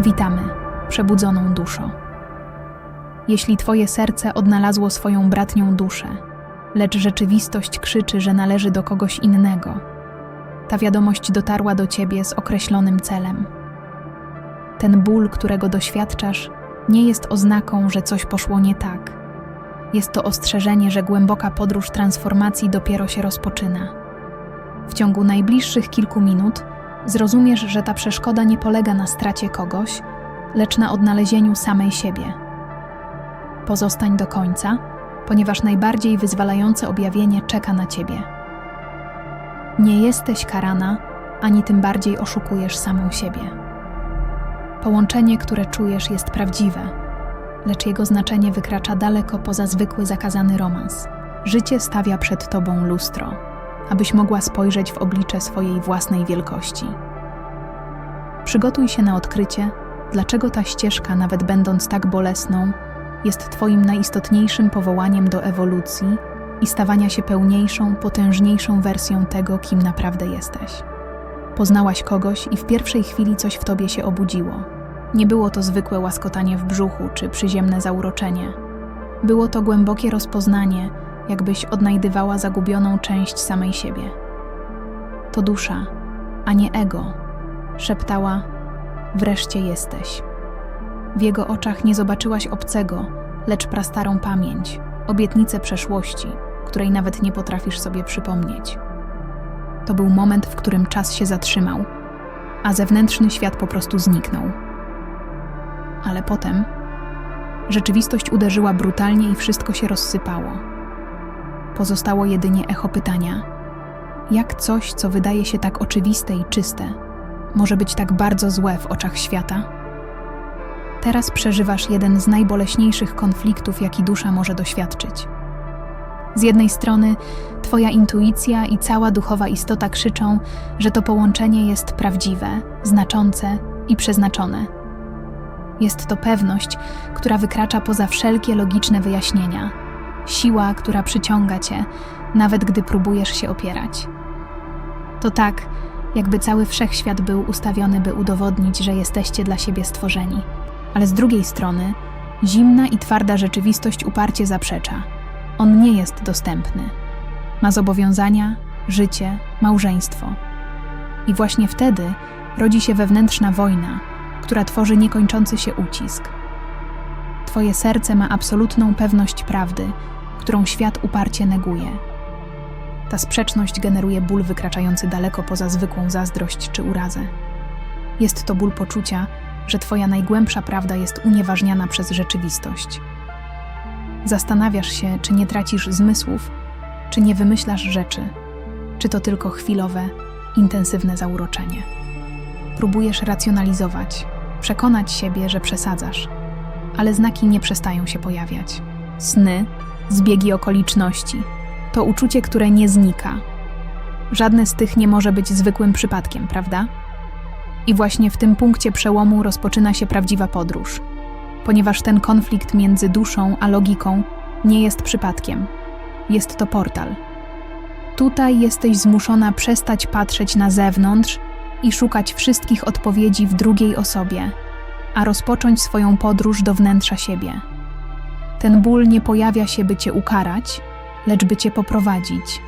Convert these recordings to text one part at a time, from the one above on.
Witamy, przebudzoną duszo. Jeśli Twoje serce odnalazło swoją bratnią duszę, lecz rzeczywistość krzyczy, że należy do kogoś innego, ta wiadomość dotarła do Ciebie z określonym celem. Ten ból, którego doświadczasz, nie jest oznaką, że coś poszło nie tak. Jest to ostrzeżenie, że głęboka podróż transformacji dopiero się rozpoczyna. W ciągu najbliższych kilku minut zrozumiesz, że ta przeszkoda nie polega na stracie kogoś, lecz na odnalezieniu samej siebie. Pozostań do końca, ponieważ najbardziej wyzwalające objawienie czeka na ciebie. Nie jesteś karana, ani tym bardziej oszukujesz samą siebie. Połączenie, które czujesz, jest prawdziwe, lecz jego znaczenie wykracza daleko poza zwykły zakazany romans. Życie stawia przed tobą lustro, abyś mogła spojrzeć w oblicze swojej własnej wielkości. Przygotuj się na odkrycie, dlaczego ta ścieżka, nawet będąc tak bolesną, jest Twoim najistotniejszym powołaniem do ewolucji i stawania się pełniejszą, potężniejszą wersją tego, kim naprawdę jesteś. Poznałaś kogoś i w pierwszej chwili coś w tobie się obudziło. Nie było to zwykłe łaskotanie w brzuchu czy przyziemne zauroczenie. Było to głębokie rozpoznanie, jakbyś odnajdywała zagubioną część samej siebie. To dusza, a nie ego, szeptała: Wreszcie jesteś. W jego oczach nie zobaczyłaś obcego, lecz prastarą pamięć, obietnicę przeszłości, której nawet nie potrafisz sobie przypomnieć. To był moment, w którym czas się zatrzymał, a zewnętrzny świat po prostu zniknął. Ale potem rzeczywistość uderzyła brutalnie i wszystko się rozsypało. Pozostało jedynie echo pytania: jak coś, co wydaje się tak oczywiste i czyste, może być tak bardzo złe w oczach świata? Teraz przeżywasz jeden z najboleśniejszych konfliktów, jaki dusza może doświadczyć. Z jednej strony, Twoja intuicja i cała duchowa istota krzyczą, że to połączenie jest prawdziwe, znaczące i przeznaczone. Jest to pewność, która wykracza poza wszelkie logiczne wyjaśnienia, siła, która przyciąga Cię, nawet gdy próbujesz się opierać. To tak, jakby cały wszechświat był ustawiony, by udowodnić, że jesteście dla siebie stworzeni. Ale z drugiej strony, zimna i twarda rzeczywistość uparcie zaprzecza. On nie jest dostępny. Ma zobowiązania, życie, małżeństwo. I właśnie wtedy rodzi się wewnętrzna wojna, która tworzy niekończący się ucisk. Twoje serce ma absolutną pewność prawdy, którą świat uparcie neguje. Ta sprzeczność generuje ból wykraczający daleko poza zwykłą zazdrość czy urazę. Jest to ból poczucia, że Twoja najgłębsza prawda jest unieważniana przez rzeczywistość. Zastanawiasz się, czy nie tracisz zmysłów, czy nie wymyślasz rzeczy, czy to tylko chwilowe, intensywne zauroczenie. Próbujesz racjonalizować, przekonać siebie, że przesadzasz, ale znaki nie przestają się pojawiać. Sny, zbiegi okoliczności to uczucie, które nie znika. Żadne z tych nie może być zwykłym przypadkiem, prawda? I właśnie w tym punkcie przełomu rozpoczyna się prawdziwa podróż, ponieważ ten konflikt między duszą a logiką nie jest przypadkiem. Jest to portal. Tutaj jesteś zmuszona przestać patrzeć na zewnątrz i szukać wszystkich odpowiedzi w drugiej osobie, a rozpocząć swoją podróż do wnętrza siebie. Ten ból nie pojawia się, by cię ukarać, lecz by cię poprowadzić.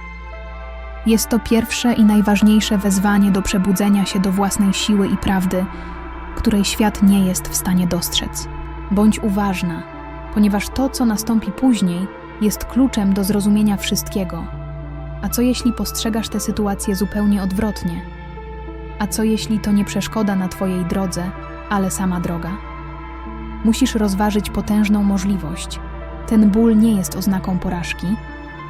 Jest to pierwsze i najważniejsze wezwanie do przebudzenia się do własnej siły i prawdy, której świat nie jest w stanie dostrzec. Bądź uważna, ponieważ to, co nastąpi później, jest kluczem do zrozumienia wszystkiego. A co jeśli postrzegasz tę sytuację zupełnie odwrotnie? A co jeśli to nie przeszkoda na Twojej drodze, ale sama droga? Musisz rozważyć potężną możliwość. Ten ból nie jest oznaką porażki,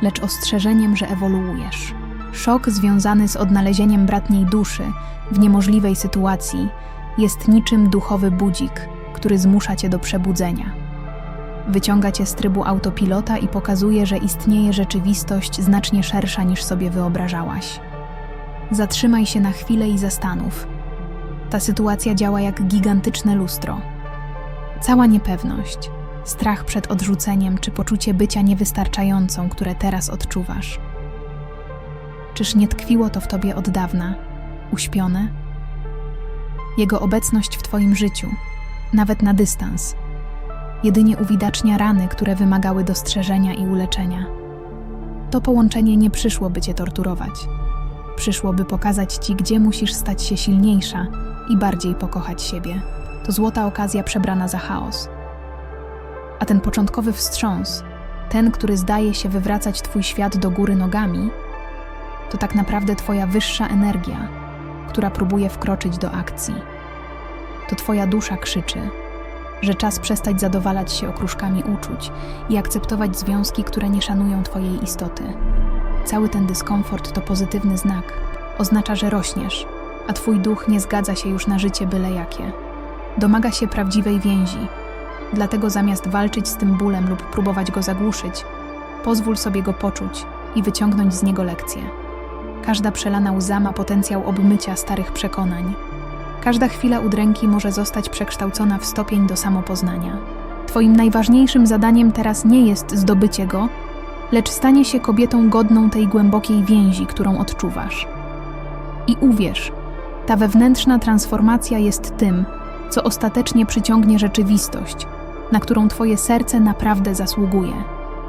lecz ostrzeżeniem, że ewoluujesz. Szok związany z odnalezieniem bratniej duszy w niemożliwej sytuacji jest niczym duchowy budzik, który zmusza cię do przebudzenia. Wyciąga cię z trybu autopilota i pokazuje, że istnieje rzeczywistość znacznie szersza niż sobie wyobrażałaś. Zatrzymaj się na chwilę i zastanów. Ta sytuacja działa jak gigantyczne lustro. Cała niepewność, strach przed odrzuceniem czy poczucie bycia niewystarczającą, które teraz odczuwasz. Czyż nie tkwiło to w tobie od dawna, uśpione? Jego obecność w twoim życiu nawet na dystans. Jedynie uwidacznia rany, które wymagały dostrzeżenia i uleczenia. To połączenie nie przyszło, by cię torturować. Przyszło, by pokazać ci, gdzie musisz stać się silniejsza i bardziej pokochać siebie. To złota okazja przebrana za chaos. A ten początkowy wstrząs, ten, który zdaje się wywracać twój świat do góry nogami, to tak naprawdę twoja wyższa energia, która próbuje wkroczyć do akcji. To twoja dusza krzyczy, że czas przestać zadowalać się okruszkami uczuć i akceptować związki, które nie szanują twojej istoty. Cały ten dyskomfort to pozytywny znak. Oznacza, że rośniesz, a twój duch nie zgadza się już na życie byle jakie. Domaga się prawdziwej więzi. Dlatego zamiast walczyć z tym bólem lub próbować go zagłuszyć, pozwól sobie go poczuć i wyciągnąć z niego lekcję. Każda przelana łza ma potencjał obmycia starych przekonań. Każda chwila udręki może zostać przekształcona w stopień do samopoznania. Twoim najważniejszym zadaniem teraz nie jest zdobycie go, lecz stanie się kobietą godną tej głębokiej więzi, którą odczuwasz. I uwierz, ta wewnętrzna transformacja jest tym, co ostatecznie przyciągnie rzeczywistość, na którą Twoje serce naprawdę zasługuje.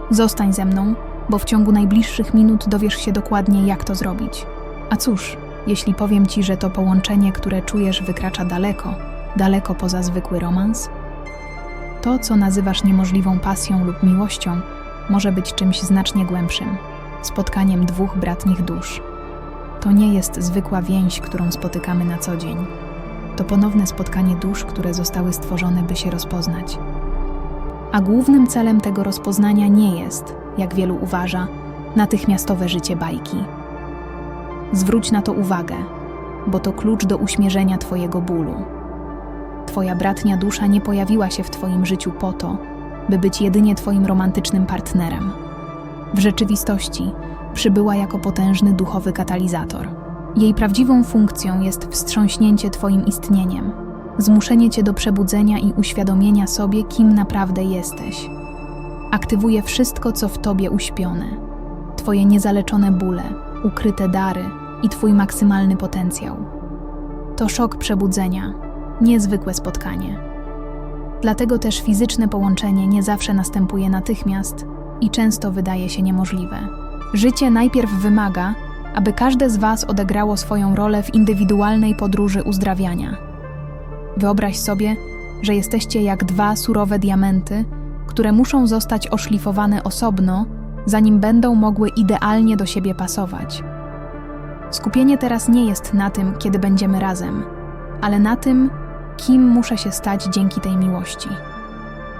Zostań ze mną, bo w ciągu najbliższych minut dowiesz się dokładnie, jak to zrobić. A cóż, jeśli powiem Ci, że to połączenie, które czujesz, wykracza daleko, daleko poza zwykły romans? To, co nazywasz niemożliwą pasją lub miłością, może być czymś znacznie głębszym spotkaniem dwóch bratnich dusz. To nie jest zwykła więź, którą spotykamy na co dzień. To ponowne spotkanie dusz, które zostały stworzone, by się rozpoznać. A głównym celem tego rozpoznania nie jest, jak wielu uważa, natychmiastowe życie bajki. Zwróć na to uwagę, bo to klucz do uśmierzenia Twojego bólu. Twoja bratnia dusza nie pojawiła się w Twoim życiu po to, by być jedynie Twoim romantycznym partnerem. W rzeczywistości przybyła jako potężny duchowy katalizator. Jej prawdziwą funkcją jest wstrząśnięcie Twoim istnieniem, zmuszenie Cię do przebudzenia i uświadomienia sobie, kim naprawdę jesteś. Aktywuje wszystko, co w Tobie uśpione: Twoje niezaleczone bóle, ukryte dary i Twój maksymalny potencjał. To szok przebudzenia, niezwykłe spotkanie. Dlatego też fizyczne połączenie nie zawsze następuje natychmiast i często wydaje się niemożliwe. Życie najpierw wymaga, aby każde z Was odegrało swoją rolę w indywidualnej podróży uzdrawiania. Wyobraź sobie, że jesteście jak dwa surowe diamenty, które muszą zostać oszlifowane osobno, zanim będą mogły idealnie do siebie pasować. Skupienie teraz nie jest na tym, kiedy będziemy razem, ale na tym, kim muszę się stać dzięki tej miłości.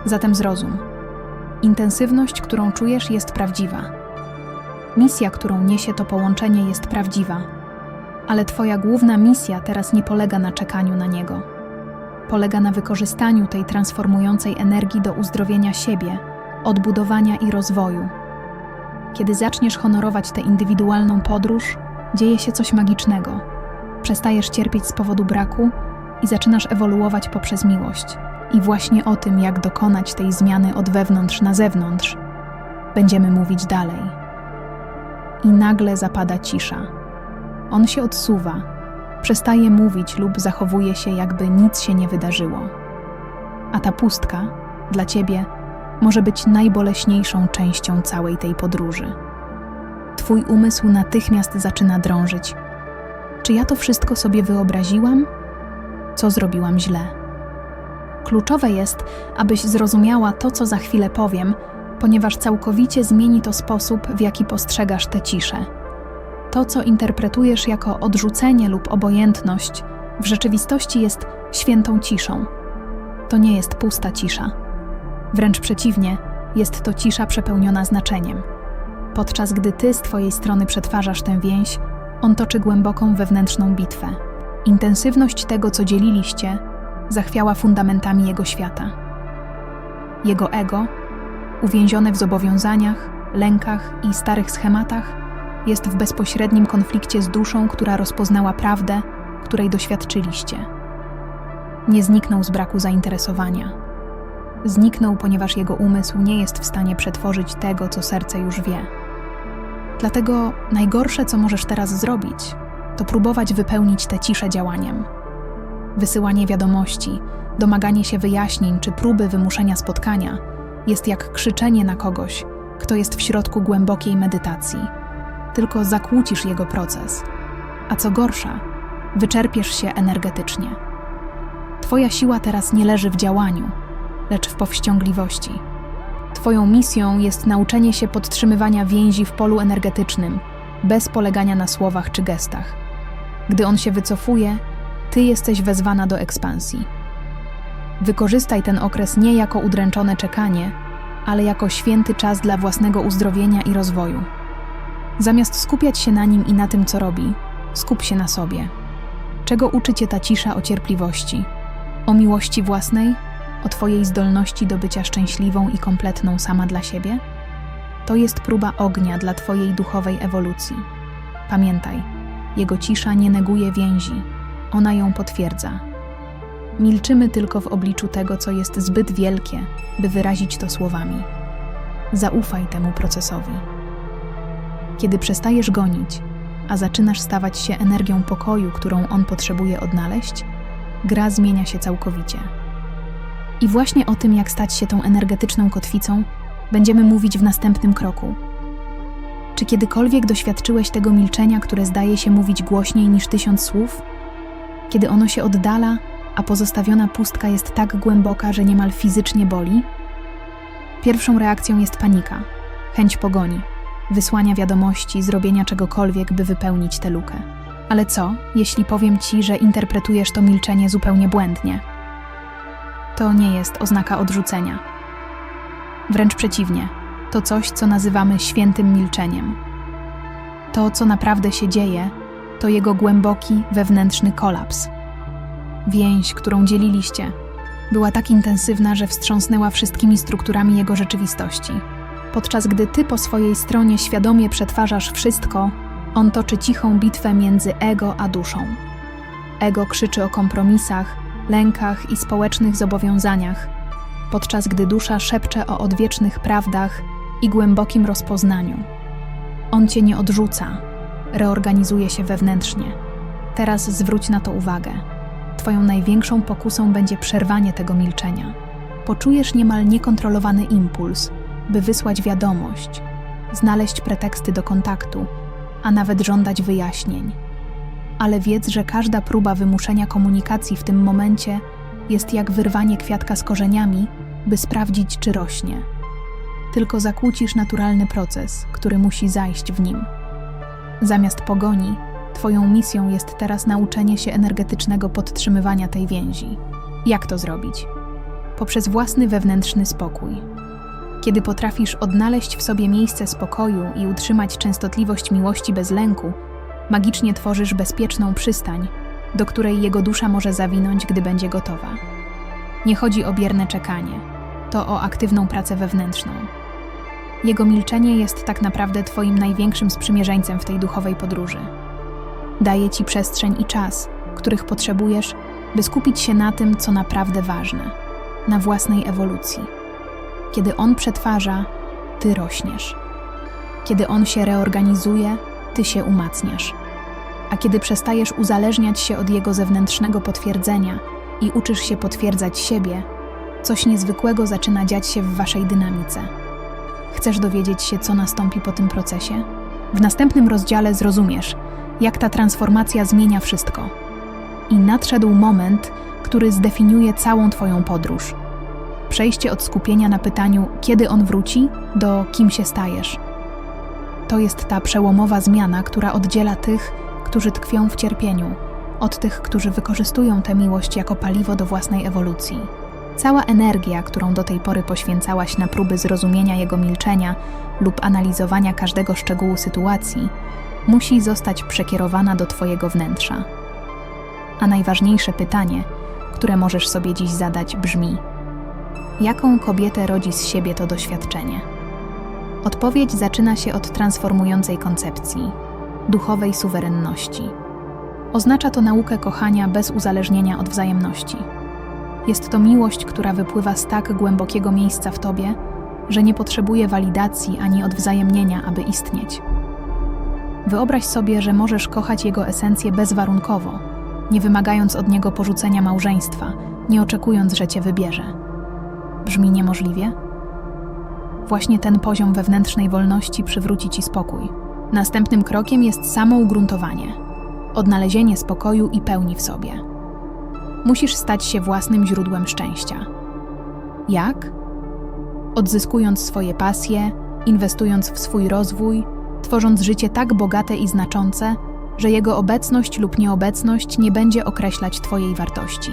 Zatem zrozum. Intensywność, którą czujesz, jest prawdziwa. Misja, którą niesie to połączenie, jest prawdziwa, ale Twoja główna misja teraz nie polega na czekaniu na niego. Polega na wykorzystaniu tej transformującej energii do uzdrowienia siebie, odbudowania i rozwoju. Kiedy zaczniesz honorować tę indywidualną podróż, dzieje się coś magicznego. Przestajesz cierpieć z powodu braku i zaczynasz ewoluować poprzez miłość. I właśnie o tym, jak dokonać tej zmiany od wewnątrz na zewnątrz, będziemy mówić dalej. I nagle zapada cisza. On się odsuwa, przestaje mówić lub zachowuje się, jakby nic się nie wydarzyło. A ta pustka, dla ciebie, może być najboleśniejszą częścią całej tej podróży. Twój umysł natychmiast zaczyna drążyć. Czy ja to wszystko sobie wyobraziłam? Co zrobiłam źle? Kluczowe jest, abyś zrozumiała to, co za chwilę powiem, ponieważ całkowicie zmieni to sposób, w jaki postrzegasz tę ciszę. To, co interpretujesz jako odrzucenie lub obojętność, w rzeczywistości jest świętą ciszą. To nie jest pusta cisza. Wręcz przeciwnie, jest to cisza przepełniona znaczeniem. Podczas gdy ty z twojej strony przetwarzasz tę więź, on toczy głęboką wewnętrzną bitwę. Intensywność tego, co dzieliliście, zachwiała fundamentami jego świata. Jego ego, uwięzione w zobowiązaniach, lękach i starych schematach, jest w bezpośrednim konflikcie z duszą, która rozpoznała prawdę, której doświadczyliście. Nie zniknął z braku zainteresowania. Zniknął, ponieważ jego umysł nie jest w stanie przetworzyć tego, co serce już wie. Dlatego najgorsze, co możesz teraz zrobić, to próbować wypełnić tę ciszę działaniem. Wysyłanie wiadomości, domaganie się wyjaśnień czy próby wymuszenia spotkania jest jak krzyczenie na kogoś, kto jest w środku głębokiej medytacji. Tylko zakłócisz jego proces. A co gorsza, wyczerpiesz się energetycznie. Twoja siła teraz nie leży w działaniu, lecz w powściągliwości. Twoją misją jest nauczenie się podtrzymywania więzi w polu energetycznym, bez polegania na słowach czy gestach. Gdy on się wycofuje, ty jesteś wezwana do ekspansji. Wykorzystaj ten okres nie jako udręczone czekanie, ale jako święty czas dla własnego uzdrowienia i rozwoju. Zamiast skupiać się na nim i na tym, co robi, skup się na sobie. Czego uczy cię ta cisza o cierpliwości? O miłości własnej? O twojej zdolności do bycia szczęśliwą i kompletną sama dla siebie? To jest próba ognia dla twojej duchowej ewolucji. Pamiętaj, jego cisza nie neguje więzi, ona ją potwierdza. Milczymy tylko w obliczu tego, co jest zbyt wielkie, by wyrazić to słowami. Zaufaj temu procesowi. Kiedy przestajesz gonić, a zaczynasz stawać się energią pokoju, którą on potrzebuje odnaleźć, gra zmienia się całkowicie. I właśnie o tym, jak stać się tą energetyczną kotwicą, będziemy mówić w następnym kroku. Czy kiedykolwiek doświadczyłeś tego milczenia, które zdaje się mówić głośniej niż tysiąc słów? Kiedy ono się oddala, a pozostawiona pustka jest tak głęboka, że niemal fizycznie boli? Pierwszą reakcją jest panika, chęć pogoni, wysłania wiadomości, zrobienia czegokolwiek, by wypełnić tę lukę. Ale co, jeśli powiem ci, że interpretujesz to milczenie zupełnie błędnie? To nie jest oznaka odrzucenia. Wręcz przeciwnie, to coś, co nazywamy świętym milczeniem. To, co naprawdę się dzieje, to jego głęboki wewnętrzny kolaps. Więź, którą dzieliliście, była tak intensywna, że wstrząsnęła wszystkimi strukturami jego rzeczywistości. Podczas gdy ty po swojej stronie świadomie przetwarzasz wszystko, on toczy cichą bitwę między ego a duszą. Ego krzyczy o kompromisach, lękach i społecznych zobowiązaniach, podczas gdy dusza szepcze o odwiecznych prawdach i głębokim rozpoznaniu. On cię nie odrzuca, reorganizuje się wewnętrznie. Teraz zwróć na to uwagę. Twoją największą pokusą będzie przerwanie tego milczenia. Poczujesz niemal niekontrolowany impuls, by wysłać wiadomość, znaleźć preteksty do kontaktu, a nawet żądać wyjaśnień. Ale wiedz, że każda próba wymuszenia komunikacji w tym momencie jest jak wyrwanie kwiatka z korzeniami, by sprawdzić, czy rośnie. Tylko zakłócisz naturalny proces, który musi zajść w nim. Zamiast pogoni, Twoją misją jest teraz nauczenie się energetycznego podtrzymywania tej więzi. Jak to zrobić? Poprzez własny wewnętrzny spokój. Kiedy potrafisz odnaleźć w sobie miejsce spokoju i utrzymać częstotliwość miłości bez lęku, magicznie tworzysz bezpieczną przystań, do której jego dusza może zawinąć, gdy będzie gotowa. Nie chodzi o bierne czekanie, to o aktywną pracę wewnętrzną. Jego milczenie jest tak naprawdę Twoim największym sprzymierzeńcem w tej duchowej podróży. Daje Ci przestrzeń i czas, których potrzebujesz, by skupić się na tym, co naprawdę ważne na własnej ewolucji. Kiedy On przetwarza, Ty rośniesz. Kiedy On się reorganizuje, Ty się umacniasz. A kiedy przestajesz uzależniać się od Jego zewnętrznego potwierdzenia i uczysz się potwierdzać siebie, coś niezwykłego zaczyna dziać się w Waszej dynamice. Chcesz dowiedzieć się, co nastąpi po tym procesie? W następnym rozdziale zrozumiesz, jak ta transformacja zmienia wszystko. I nadszedł moment, który zdefiniuje całą Twoją podróż. Przejście od skupienia na pytaniu, kiedy on wróci, do kim się stajesz. To jest ta przełomowa zmiana, która oddziela tych, którzy tkwią w cierpieniu, od tych, którzy wykorzystują tę miłość jako paliwo do własnej ewolucji. Cała energia, którą do tej pory poświęcałaś na próby zrozumienia jego milczenia lub analizowania każdego szczegółu sytuacji, musi zostać przekierowana do Twojego wnętrza. A najważniejsze pytanie, które możesz sobie dziś zadać, brzmi: Jaką kobietę rodzi z siebie to doświadczenie? Odpowiedź zaczyna się od transformującej koncepcji duchowej suwerenności. Oznacza to naukę kochania bez uzależnienia od wzajemności. Jest to miłość, która wypływa z tak głębokiego miejsca w tobie, że nie potrzebuje walidacji ani odwzajemnienia, aby istnieć. Wyobraź sobie, że możesz kochać jego esencję bezwarunkowo, nie wymagając od niego porzucenia małżeństwa, nie oczekując, że cię wybierze. Brzmi niemożliwie? Właśnie ten poziom wewnętrznej wolności przywróci ci spokój. Następnym krokiem jest samo ugruntowanie, odnalezienie spokoju i pełni w sobie. Musisz stać się własnym źródłem szczęścia. Jak? Odzyskując swoje pasje, inwestując w swój rozwój, tworząc życie tak bogate i znaczące, że jego obecność lub nieobecność nie będzie określać Twojej wartości.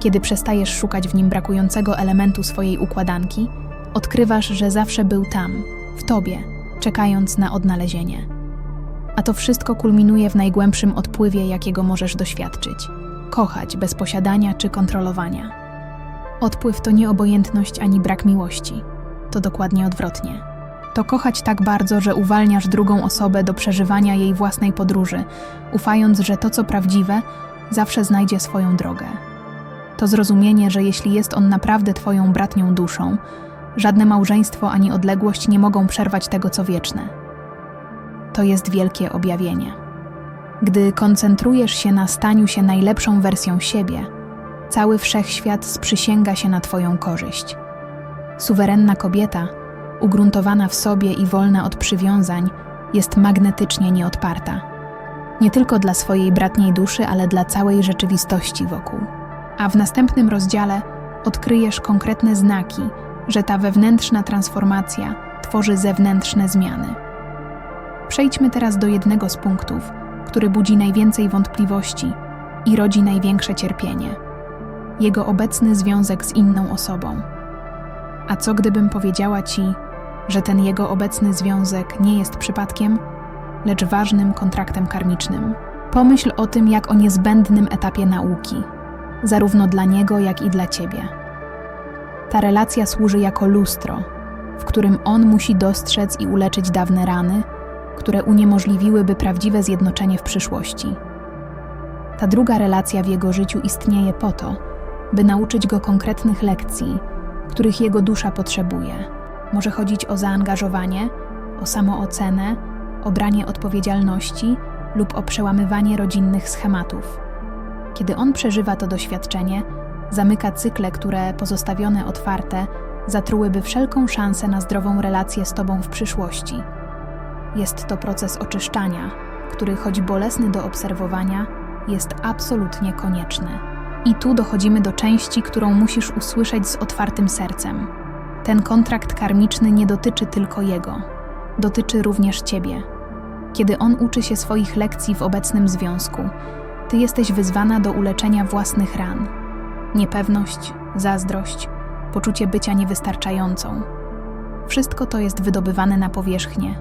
Kiedy przestajesz szukać w nim brakującego elementu swojej układanki, odkrywasz, że zawsze był tam, w Tobie, czekając na odnalezienie. A to wszystko kulminuje w najgłębszym odpływie, jakiego możesz doświadczyć kochać bez posiadania czy kontrolowania. Odpływ to nie obojętność ani brak miłości, to dokładnie odwrotnie. To kochać tak bardzo, że uwalniasz drugą osobę do przeżywania jej własnej podróży, ufając, że to, co prawdziwe, zawsze znajdzie swoją drogę. To zrozumienie, że jeśli jest on naprawdę Twoją bratnią duszą, żadne małżeństwo ani odległość nie mogą przerwać tego, co wieczne. To jest wielkie objawienie. Gdy koncentrujesz się na staniu się najlepszą wersją siebie, cały wszechświat sprzysięga się na Twoją korzyść. Suwerenna kobieta, ugruntowana w sobie i wolna od przywiązań, jest magnetycznie nieodparta. Nie tylko dla swojej bratniej duszy, ale dla całej rzeczywistości wokół. A w następnym rozdziale odkryjesz konkretne znaki, że ta wewnętrzna transformacja tworzy zewnętrzne zmiany. Przejdźmy teraz do jednego z punktów, który budzi najwięcej wątpliwości i rodzi największe cierpienie jego obecny związek z inną osobą. A co gdybym powiedziała ci, że ten jego obecny związek nie jest przypadkiem, lecz ważnym kontraktem karmicznym? Pomyśl o tym, jak o niezbędnym etapie nauki, zarówno dla niego, jak i dla ciebie. Ta relacja służy jako lustro, w którym on musi dostrzec i uleczyć dawne rany, które uniemożliwiłyby prawdziwe zjednoczenie w przyszłości. Ta druga relacja w jego życiu istnieje po to, by nauczyć go konkretnych lekcji, których jego dusza potrzebuje. Może chodzić o zaangażowanie, o samoocenę, o branie odpowiedzialności lub o przełamywanie rodzinnych schematów. Kiedy on przeżywa to doświadczenie, zamyka cykle, które pozostawione otwarte zatrułyby wszelką szansę na zdrową relację z Tobą w przyszłości. Jest to proces oczyszczania, który, choć bolesny do obserwowania, jest absolutnie konieczny. I tu dochodzimy do części, którą musisz usłyszeć z otwartym sercem. Ten kontrakt karmiczny nie dotyczy tylko jego, dotyczy również ciebie. Kiedy on uczy się swoich lekcji w obecnym związku, ty jesteś wyzwana do uleczenia własnych ran. Niepewność, zazdrość, poczucie bycia niewystarczającą. Wszystko to jest wydobywane na powierzchnię,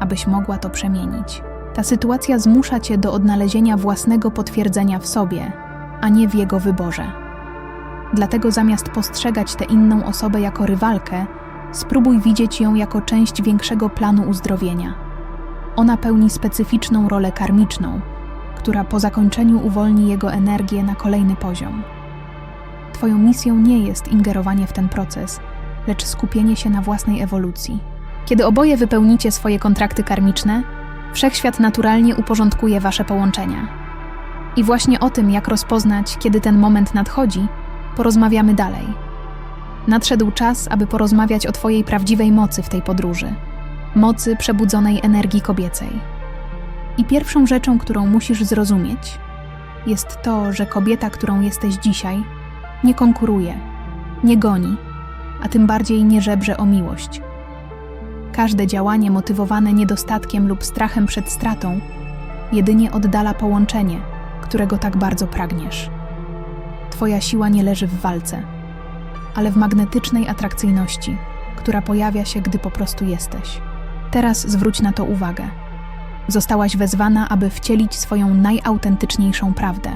abyś mogła to przemienić. Ta sytuacja zmusza cię do odnalezienia własnego potwierdzenia w sobie, a nie w jego wyborze. Dlatego zamiast postrzegać tę inną osobę jako rywalkę, spróbuj widzieć ją jako część większego planu uzdrowienia. Ona pełni specyficzną rolę karmiczną, która po zakończeniu uwolni jego energię na kolejny poziom. Twoją misją nie jest ingerowanie w ten proces, lecz skupienie się na własnej ewolucji. Kiedy oboje wypełnicie swoje kontrakty karmiczne, wszechświat naturalnie uporządkuje wasze połączenia. I właśnie o tym, jak rozpoznać, kiedy ten moment nadchodzi, porozmawiamy dalej. Nadszedł czas, aby porozmawiać o Twojej prawdziwej mocy w tej podróży mocy przebudzonej energii kobiecej. I pierwszą rzeczą, którą musisz zrozumieć, jest to, że kobieta, którą jesteś dzisiaj, nie konkuruje, nie goni, a tym bardziej nie żebrze o miłość. Każde działanie motywowane niedostatkiem lub strachem przed stratą jedynie oddala połączenie, którego tak bardzo pragniesz. Twoja siła nie leży w walce, ale w magnetycznej atrakcyjności, która pojawia się, gdy po prostu jesteś. Teraz zwróć na to uwagę. Zostałaś wezwana, aby wcielić swoją najautentyczniejszą prawdę.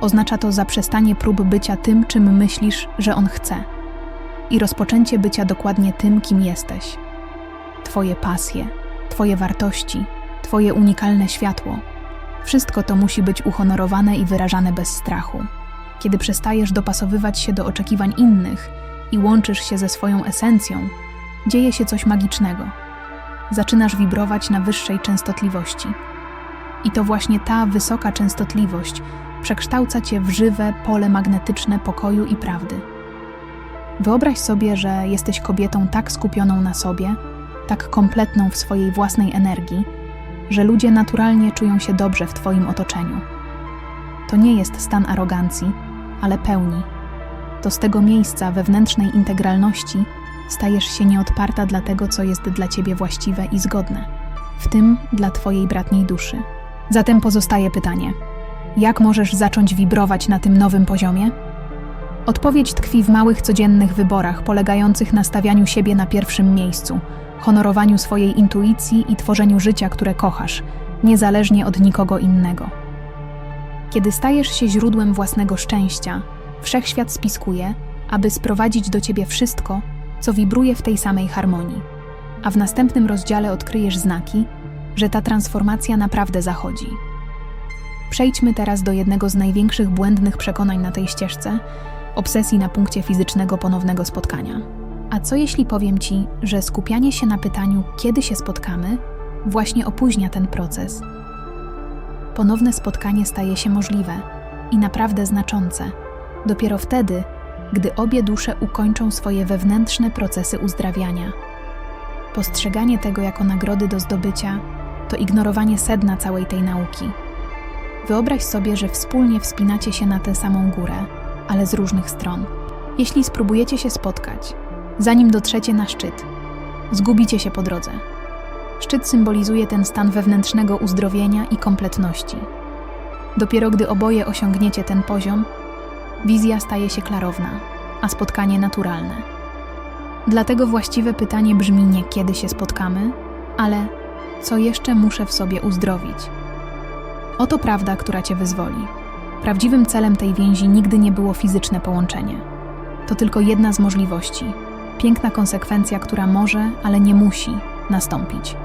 Oznacza to zaprzestanie prób bycia tym, czym myślisz, że on chce, i rozpoczęcie bycia dokładnie tym, kim jesteś. Twoje pasje, Twoje wartości, Twoje unikalne światło wszystko to musi być uhonorowane i wyrażane bez strachu. Kiedy przestajesz dopasowywać się do oczekiwań innych i łączysz się ze swoją esencją, dzieje się coś magicznego. Zaczynasz wibrować na wyższej częstotliwości. I to właśnie ta wysoka częstotliwość przekształca cię w żywe pole magnetyczne pokoju i prawdy. Wyobraź sobie, że jesteś kobietą tak skupioną na sobie, tak kompletną w swojej własnej energii, że ludzie naturalnie czują się dobrze w Twoim otoczeniu. To nie jest stan arogancji, ale pełni. To z tego miejsca wewnętrznej integralności stajesz się nieodparta dla tego, co jest dla Ciebie właściwe i zgodne, w tym dla Twojej bratniej duszy. Zatem pozostaje pytanie: jak możesz zacząć wibrować na tym nowym poziomie? Odpowiedź tkwi w małych codziennych wyborach polegających na stawianiu siebie na pierwszym miejscu, honorowaniu swojej intuicji i tworzeniu życia, które kochasz, niezależnie od nikogo innego. Kiedy stajesz się źródłem własnego szczęścia, wszechświat spiskuje, aby sprowadzić do ciebie wszystko, co wibruje w tej samej harmonii. A w następnym rozdziale odkryjesz znaki, że ta transformacja naprawdę zachodzi. Przejdźmy teraz do jednego z największych błędnych przekonań na tej ścieżce obsesji na punkcie fizycznego ponownego spotkania. A co jeśli powiem ci, że skupianie się na pytaniu, kiedy się spotkamy, właśnie opóźnia ten proces? Ponowne spotkanie staje się możliwe i naprawdę znaczące dopiero wtedy, gdy obie dusze ukończą swoje wewnętrzne procesy uzdrawiania. Postrzeganie tego jako nagrody do zdobycia to ignorowanie sedna całej tej nauki. Wyobraź sobie, że wspólnie wspinacie się na tę samą górę, ale z różnych stron. Jeśli spróbujecie się spotkać, zanim dotrzecie na szczyt, zgubicie się po drodze. Szczyt symbolizuje ten stan wewnętrznego uzdrowienia i kompletności. Dopiero gdy oboje osiągniecie ten poziom, wizja staje się klarowna, a spotkanie naturalne. Dlatego właściwe pytanie brzmi nie kiedy się spotkamy, ale co jeszcze muszę w sobie uzdrowić. Oto prawda, która cię wyzwoli. Prawdziwym celem tej więzi nigdy nie było fizyczne połączenie. To tylko jedna z możliwości. Piękna konsekwencja, która może, ale nie musi nastąpić.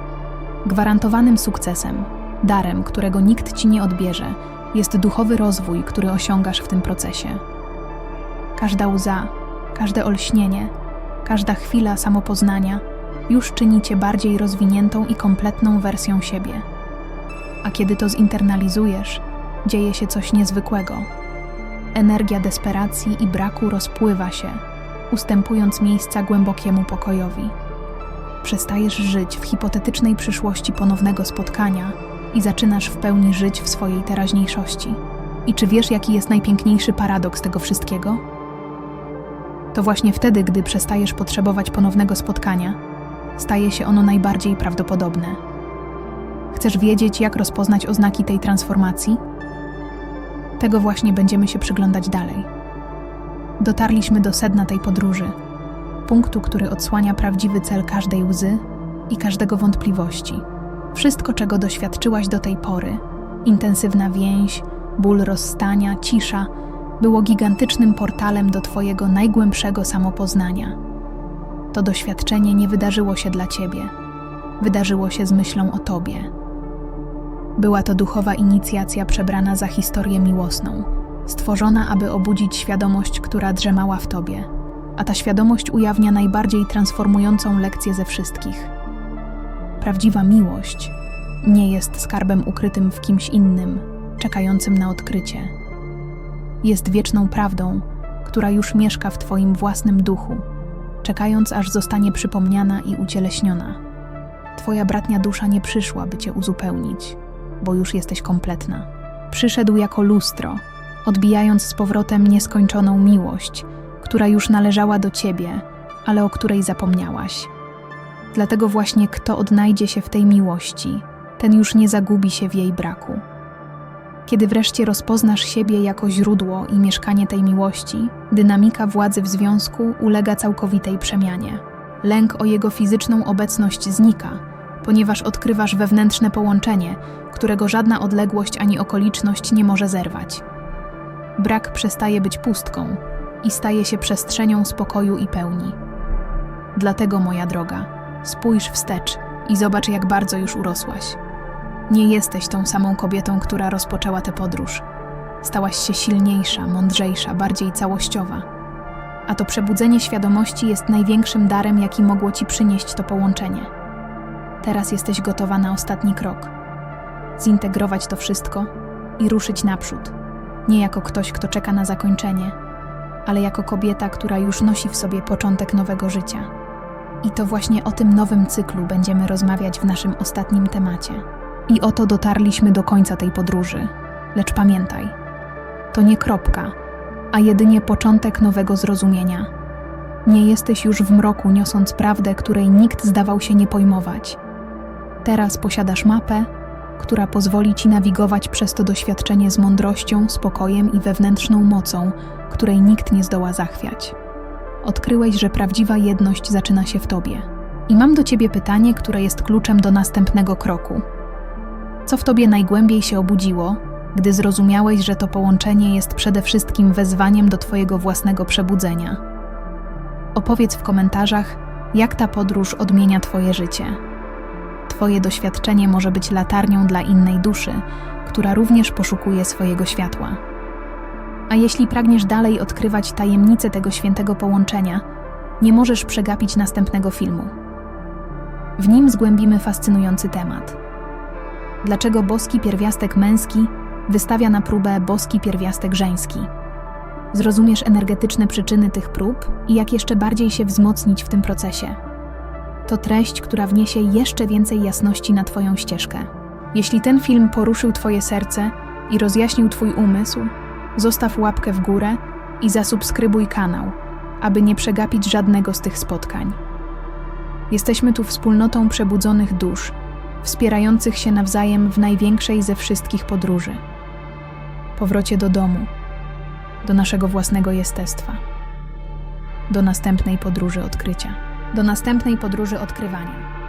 Gwarantowanym sukcesem, darem, którego nikt ci nie odbierze, jest duchowy rozwój, który osiągasz w tym procesie. Każda łza, każde olśnienie, każda chwila samopoznania już czyni cię bardziej rozwiniętą i kompletną wersją siebie. A kiedy to zinternalizujesz, dzieje się coś niezwykłego. Energia desperacji i braku rozpływa się, ustępując miejsca głębokiemu pokojowi. Przestajesz żyć w hipotetycznej przyszłości ponownego spotkania i zaczynasz w pełni żyć w swojej teraźniejszości. I czy wiesz, jaki jest najpiękniejszy paradoks tego wszystkiego? To właśnie wtedy, gdy przestajesz potrzebować ponownego spotkania, staje się ono najbardziej prawdopodobne. Chcesz wiedzieć, jak rozpoznać oznaki tej transformacji? Tego właśnie będziemy się przyglądać dalej. Dotarliśmy do sedna tej podróży, punktu, który odsłania prawdziwy cel każdej łzy i każdego wątpliwości. Wszystko, czego doświadczyłaś do tej pory intensywna więź, ból rozstania, cisza było gigantycznym portalem do Twojego najgłębszego samopoznania. To doświadczenie nie wydarzyło się dla Ciebie, wydarzyło się z myślą o Tobie. Była to duchowa inicjacja przebrana za historię miłosną, stworzona, aby obudzić świadomość, która drzemała w Tobie, a ta świadomość ujawnia najbardziej transformującą lekcję ze wszystkich. Prawdziwa miłość nie jest skarbem ukrytym w kimś innym, czekającym na odkrycie. Jest wieczną prawdą, która już mieszka w Twoim własnym duchu, czekając aż zostanie przypomniana i ucieleśniona. Twoja bratnia dusza nie przyszła, by Cię uzupełnić, bo już jesteś kompletna. Przyszedł jako lustro, odbijając z powrotem nieskończoną miłość, która już należała do Ciebie, ale o której zapomniałaś. Dlatego właśnie kto odnajdzie się w tej miłości, ten już nie zagubi się w jej braku. Kiedy wreszcie rozpoznasz siebie jako źródło i mieszkanie tej miłości, dynamika władzy w związku ulega całkowitej przemianie. Lęk o jego fizyczną obecność znika, ponieważ odkrywasz wewnętrzne połączenie, którego żadna odległość ani okoliczność nie może zerwać. Brak przestaje być pustką i staje się przestrzenią spokoju i pełni. Dlatego, moja droga, spójrz wstecz i zobacz, jak bardzo już urosłaś. Nie jesteś tą samą kobietą, która rozpoczęła tę podróż. Stałaś się silniejsza, mądrzejsza, bardziej całościowa. A to przebudzenie świadomości jest największym darem, jaki mogło ci przynieść to połączenie. Teraz jesteś gotowa na ostatni krok zintegrować to wszystko i ruszyć naprzód. Nie jako ktoś, kto czeka na zakończenie, ale jako kobieta, która już nosi w sobie początek nowego życia. I to właśnie o tym nowym cyklu będziemy rozmawiać w naszym ostatnim temacie. I oto dotarliśmy do końca tej podróży. Lecz pamiętaj, to nie kropka, a jedynie początek nowego zrozumienia. Nie jesteś już w mroku, niosąc prawdę, której nikt zdawał się nie pojmować. Teraz posiadasz mapę, która pozwoli ci nawigować przez to doświadczenie z mądrością, spokojem i wewnętrzną mocą, której nikt nie zdoła zachwiać. Odkryłeś, że prawdziwa jedność zaczyna się w tobie. I mam do ciebie pytanie, które jest kluczem do następnego kroku. Co w tobie najgłębiej się obudziło, gdy zrozumiałeś, że to połączenie jest przede wszystkim wezwaniem do twojego własnego przebudzenia? Opowiedz w komentarzach, jak ta podróż odmienia twoje życie. Twoje doświadczenie może być latarnią dla innej duszy, która również poszukuje swojego światła. A jeśli pragniesz dalej odkrywać tajemnice tego świętego połączenia, nie możesz przegapić następnego filmu. W nim zgłębimy fascynujący temat. Dlaczego boski pierwiastek męski wystawia na próbę boski pierwiastek żeński? Zrozumiesz energetyczne przyczyny tych prób i jak jeszcze bardziej się wzmocnić w tym procesie. To treść, która wniesie jeszcze więcej jasności na Twoją ścieżkę. Jeśli ten film poruszył Twoje serce i rozjaśnił Twój umysł, zostaw łapkę w górę i zasubskrybuj kanał, aby nie przegapić żadnego z tych spotkań. Jesteśmy tu wspólnotą przebudzonych dusz, wspierających się nawzajem w największej ze wszystkich podróży powrocie do domu, do naszego własnego jestestwa, do następnej podróży odkrycia, do następnej podróży odkrywania.